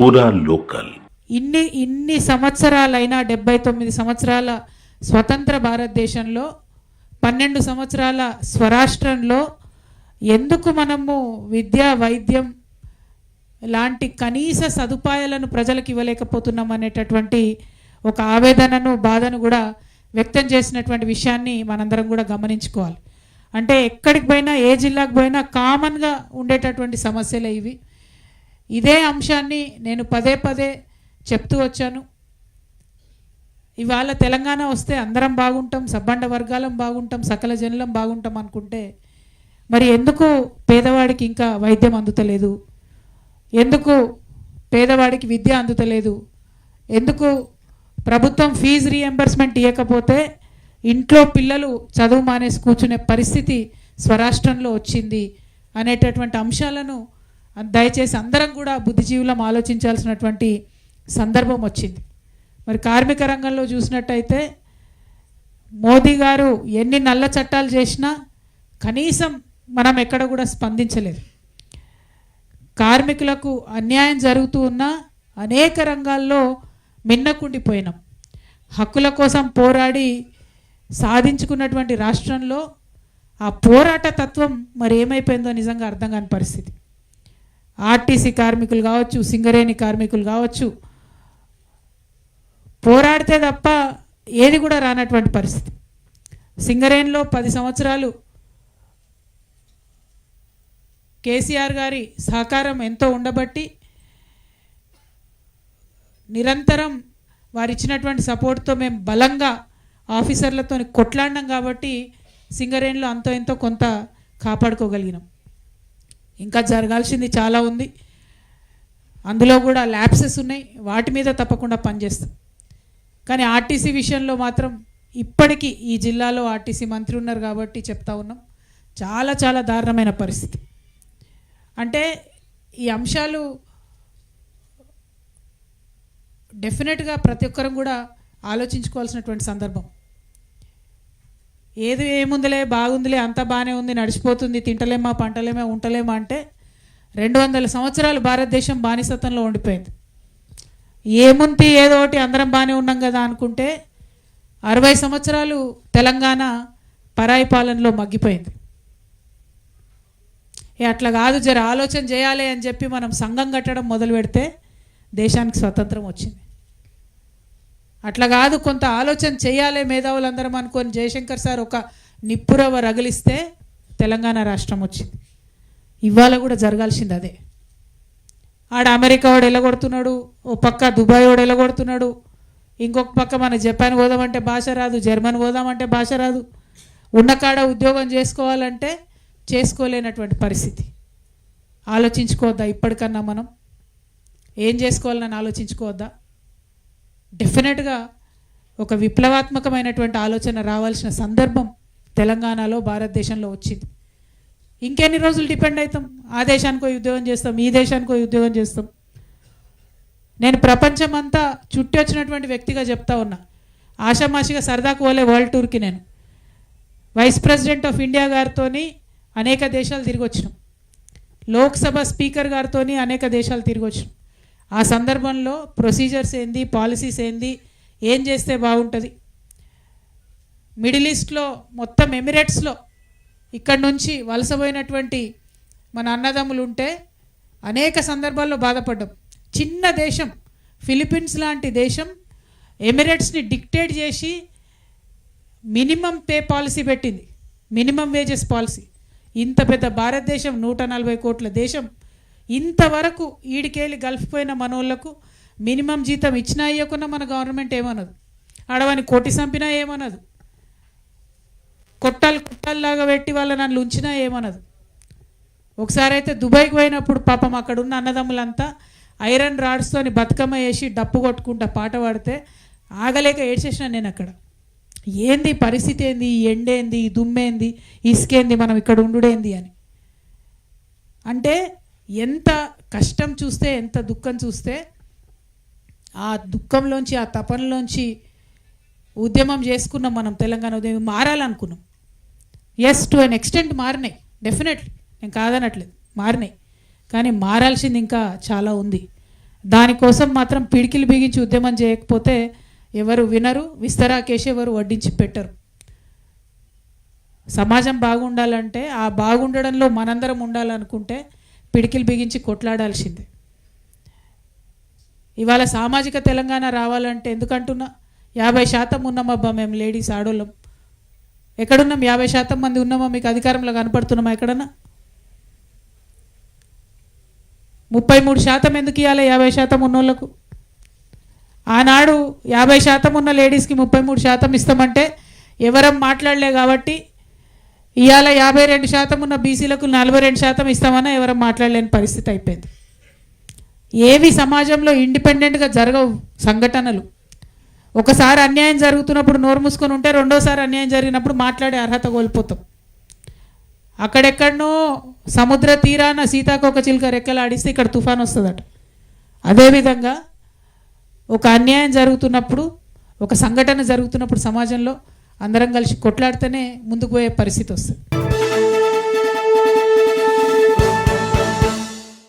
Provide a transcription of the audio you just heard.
పూరా లోకల్. ఇన్ని ఇన్ని సంవత్సరాలైనా డెబ్బై తొమ్మిది సంవత్సరాల స్వతంత్ర భారతదేశంలో పన్నెండు సంవత్సరాల స్వరాష్ట్రంలో ఎందుకు మనము విద్య వైద్యం లాంటి కనీస సదుపాయాలను ప్రజలకు ఇవ్వలేకపోతున్నాం అనేటటువంటి ఒక ఆవేదనను బాధను కూడా వ్యక్తం చేసినటువంటి విషయాన్ని మనందరం కూడా గమనించుకోవాలి. అంటే ఎక్కడికి పోయినా ఏ జిల్లాకు పోయినా కామన్గా ఉండేటటువంటి సమస్యలే ఇవి. ఇదే అంశాన్ని నేను పదే పదే చెప్తూ వచ్చాను. ఇవాళ తెలంగాణ వస్తే అందరం బాగుంటాం సబ్బండ వర్గాలం బాగుంటాం సకల జనులం బాగుంటాం అనుకుంటే మరి ఎందుకు పేదవాడికి ఇంకా వైద్యం అందుతలేదు? ఎందుకు పేదవాడికి విద్య అందుతలేదు? ఎందుకు ప్రభుత్వం ఫీజు రీఎంబర్స్మెంట్ ఇవ్వకపోతే ఇంట్లో పిల్లలు చదువు మానేసి కూర్చునే పరిస్థితి స్వరాష్ట్రంలో వచ్చింది అనేటటువంటి అంశాలను దయచేసి అందరం కూడా బుద్ధిజీవులం ఆలోచించాల్సినటువంటి సందర్భం వచ్చింది. మరి కార్మిక రంగంలో చూసినట్టయితే మోదీ గారు ఎన్ని నల్ల చట్టాలు చేసినా కనీసం మనం ఎక్కడ కూడా స్పందించలేదు. కార్మికులకు అన్యాయం జరుగుతూ ఉన్నా అనేక రంగాల్లో మిన్నకుండిపోయినాం. హక్కుల కోసం పోరాడి సాధించుకున్నటువంటి రాష్ట్రంలో ఆ పోరాట తత్వం మరి ఏమైపోయిందో నిజంగా అర్థం కాని పరిస్థితి. ఆర్టీసీ కార్మికులు కావచ్చు సింగరేణి కార్మికులు కావచ్చు పోరాడితే తప్ప ఏది కూడా రానటువంటి పరిస్థితి. సింగరేణిలో పది సంవత్సరాలు కేసీఆర్ గారి సహకారం ఎంతో ఉండబట్టి నిరంతరం వారు ఇచ్చినటువంటి సపోర్ట్తో మేము బలంగా ఆఫీసర్లతో కొట్లాడినాం కాబట్టి సింగరేణిలో అంతో ఎంతో కొంత కాపాడుకోగలిగినాం. ఇంకా జరగాల్సింది చాలా ఉంది. అందులో కూడా ల్యాబ్సెస్ ఉన్నాయి. వాటి మీద తప్పకుండా పనిచేస్తాం. కానీ ఆర్టీసీ విషయంలో మాత్రం ఇప్పటికీ ఈ జిల్లాలో ఆర్టీసీ మంత్రి ఉన్నారు కాబట్టి చెప్తా ఉన్నాం. చాలా చాలా దారుణమైన పరిస్థితి. అంటే ఈ అంశాలు డెఫినెట్గా ప్రతి ఒక్కరం కూడా ఆలోచించుకోవాల్సినటువంటి సందర్భం. ఏది ఏముందిలే బాగుందిలే అంత బాగానే ఉంది నడిచిపోతుంది తింటలేమా పంటలేమా ఉంటలేమా అంటే రెండు వందల సంవత్సరాలు భారతదేశం బానిసత్వంలో ఉండిపోయింది. ఏముంది ఏదో ఒకటి అందరం బాగానే ఉన్నాం కదా అనుకుంటే అరవై సంవత్సరాలు తెలంగాణ పరాయి పాలనలో మగ్గిపోయింది. ఏ అట్లా కాదు జర ఆలోచన చేయాలి అని చెప్పి మనం సంఘం కట్టడం మొదలు పెడితే దేశానికి స్వతంత్రం వచ్చింది. అట్లా కాదు కొంత ఆలోచన చేయాలి మేధావులందరం అనుకొని జయశంకర్ సార్ ఒక నిప్పురవ రగిలిస్తే తెలంగాణ రాష్ట్రం వచ్చింది. ఇవాళ కూడా జరగాల్సింది అదే. ఆడ అమెరికా వాడు ఎలగొడుతున్నాడు ఓ పక్క దుబాయ్ వాడు ఎలగొడుతున్నాడు ఇంకొక పక్క మన జపాన్ పోదామంటే భాష రాదు జర్మన్ పోదామంటే భాష రాదు. ఉన్నకాడ ఉద్యోగం చేసుకోవాలంటే చేసుకోలేనటువంటి పరిస్థితి. ఆలోచించుకోవద్దా ఇప్పటికన్నా మనం? ఏం చేసుకోవాలని ఆలోచించుకోవద్దా? డెఫినెట్గా ఒక విప్లవాత్మకమైనటువంటి ఆలోచన రావాల్సిన సందర్భం తెలంగాణలో భారతదేశంలో వచ్చింది. ఇంకెన్ని రోజులు డిపెండ్ అవుతాం ఆ దేశానికి ఉద్యోగం చేస్తాం ఈ దేశానికి ఉద్యోగం చేస్తాం. నేను ప్రపంచం అంతా చుట్టి వచ్చినటువంటి వ్యక్తిగా చెప్తా ఉన్నా. ఆషామాషిగా సరదాకు పోలే వరల్డ్ టూర్కి నేను. వైస్ ప్రెసిడెంట్ ఆఫ్ ఇండియా గారితో అనేక దేశాలు తిరిగి వచ్చినాం లోక్సభ స్పీకర్ గారితో అనేక దేశాలు తిరిగి వచ్చినాం ఆ సందర్భంలో ప్రొసీజర్స్ ఏంది పాలసీస్ ఏంది ఏం చేస్తే బాగుంటుంది? మిడిల్ ఈస్ట్లో మొత్తం ఎమిరేట్స్లో ఇక్కడ నుంచి వలసపోయినటువంటి మన అన్నదమ్ములు ఉంటే అనేక సందర్భాల్లో బాధపడ్డాం. చిన్న దేశం ఫిలిప్పీన్స్ లాంటి దేశం ఎమిరేట్స్ని డిక్టేట్ చేసి మినిమం పే పాలసీ పెట్టింది. Minimum wages policy. ఇంత పెద్ద భారతదేశం నూట నలభై కోట్ల దేశం ఇంతవరకు ఈడికేళ్ళి గల్ఫ్ పోయిన మనోళ్ళకు మినిమం జీతం ఇచ్చినా ఇవ్వకున్నా మన గవర్నమెంట్ ఏమనదు. ఆడవాని కొట్టి చంపినా ఏమనదు. కొట్టాలు కుట్టాలలాగా పెట్టి వాళ్ళ నన్ను ఉంచినా ఏమనదు. ఒకసారి అయితే దుబాయ్కి పోయినప్పుడు పాపం అక్కడ ఉన్న అన్నదమ్ములంతా ఐరన్ రాడ్స్తోని బతుకమ్మ వేసి డప్పు కొట్టుకుంటా పాట పాడితే ఆగలేక ఏడ్చేసిన నేను అక్కడ. ఏంది పరిస్థితి ఏంది? ఎండేంది? దుమ్మేంది? ఇసుకేంది? మనం ఇక్కడ ఉండుడేంది అని. అంటే ఎంత కష్టం చూస్తే ఎంత దుఃఖం చూస్తే ఆ దుఃఖంలోంచి ఆ తపనలోంచి ఉద్యమం చేసుకున్నాం మనం తెలంగాణ ఉద్యమం మారాలనుకున్నాం. ఎస్ టు అన్ ఎక్స్టెంట్ మారినాయి. డెఫినెట్లీ నేను కాదనట్లేదు. మారినాయి. కానీ మారాల్సింది ఇంకా చాలా ఉంది. దానికోసం మాత్రం పిడికిలు బిగించి ఉద్యమం చేయకపోతే ఎవరు వినరు విస్తరాకేసి ఎవరు వడ్డించి పెట్టరు. సమాజం బాగుండాలంటే ఆ బాగుండడంలో మనందరం ఉండాలనుకుంటే పిడికిలు బిగించి కొట్లాడాల్సిందే. ఇవాళ సామాజిక తెలంగాణ రావాలంటే ఎందుకంటున్నా? యాభై శాతం ఉన్నామబ్బా మేము లేడీస్ ఆడోళ్ళం. ఎక్కడున్నాం? యాభై శాతం మంది ఉన్నామా? మీకు అధికారంలో కనపడుతున్నామా ఎక్కడన్నా? ముప్పై మూడు శాతం ఎందుకు ఇవ్వాలి యాభై శాతం ఉన్నోళ్ళకు? ఆనాడు యాభై శాతం ఉన్న లేడీస్కి ముప్పై మూడు శాతం ఇస్తామంటే ఎవరం మాట్లాడలే కాబట్టి ఇవాళ యాభై రెండు శాతం ఉన్న బీసీలకు నలభై రెండు శాతం ఇస్తామన్నా ఎవరు మాట్లాడలేని పరిస్థితి అయిపోయింది. ఏవి సమాజంలో ఇండిపెండెంట్గా జరగవు సంఘటనలు. ఒకసారి అన్యాయం జరుగుతున్నప్పుడు నోరు మూసుకొని ఉంటే రెండోసారి అన్యాయం జరిగినప్పుడు మాట్లాడే అర్హత కోల్పోతాం. అక్కడెక్కడనో సముద్ర తీరాన సీతాకోక చిలుక రెక్కలు ఆడిస్తే ఇక్కడ తుఫాన్ వస్తుందట. అదేవిధంగా ఒక అన్యాయం జరుగుతున్నప్పుడు ఒక సంఘటన జరుగుతున్నప్పుడు సమాజంలో అందరం కలిసి కొట్లాడితేనే ముందుకు పోయే పరిస్థితి వస్తుంది.